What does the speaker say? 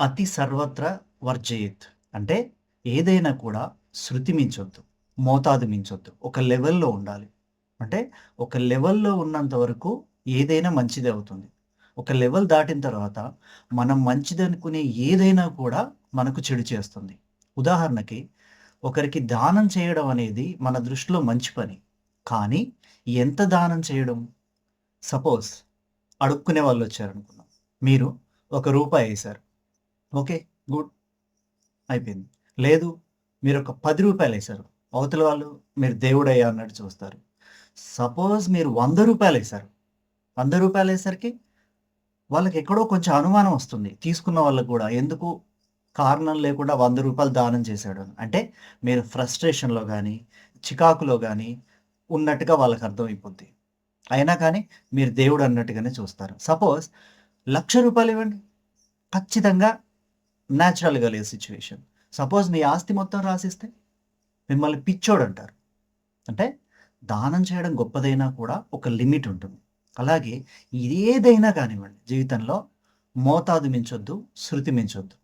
అతి సర్వత్ర వర్జయేత్. అంటే ఏదైనా కూడా శృతి మించొద్దు మోతాదు మించొద్దు. ఒక లెవెల్లో ఉండాలి. అంటే ఒక లెవెల్లో ఉన్నంత వరకు ఏదైనా మంచిది అవుతుంది. ఒక లెవెల్ దాటిన తర్వాత మనం మంచిది అనుకునే ఏదైనా కూడా మనకు చెడు చేస్తుంది. ఉదాహరణకి ఒకరికి దానం చేయడం అనేది మన దృష్టిలో మంచి పని. కానీ ఎంత దానం చేయడం? సపోజ్ అడుక్కునే వాళ్ళు వచ్చారనుకున్నాం మీరు ఒక రూపాయి వేశారు. Okay good. అయిపోయింది. లేదు మీరు ఒక పది రూపాయలు వేశారు అవతల వాళ్ళు మీరు దేవుడయ్యా అన్నట్టు చూస్తారు. సపోజ్ మీరు వంద రూపాయలు వేశారు వంద రూపాయలు వేసరికి వాళ్ళకి ఎక్కడో కొంచెం అనుమానం వస్తుంది. తీసుకున్న వాళ్ళకి కూడా. ఎందుకు? కారణం లేకుండా వంద రూపాయలు దానం చేశాడు అంటే మీరు ఫ్రస్ట్రేషన్లో కానీ చికాకులో కానీ ఉన్నట్టుగా వాళ్ళకి అర్థమైపోద్ది. అయినా కానీ మీరు దేవుడు అన్నట్టుగానే చూస్తారు. సపోజ్ లక్ష రూపాయలు ఇవ్వండి. ఖచ్చితంగా న్యాచురల్గా లేదు సిచ్యువేషన్ సపోజ్ మీ ఆస్తి మొత్తం రాసిస్తే మిమ్మల్ని పిచ్చోడు అంటారు అంటే దానం చేయడం గొప్పదైనా కూడా ఒక లిమిట్ ఉంటుంది. అలాగే ఏదైనా కానివ్వండి జీవితంలో మోతాదు మించొద్దు శృతి మించొద్దు.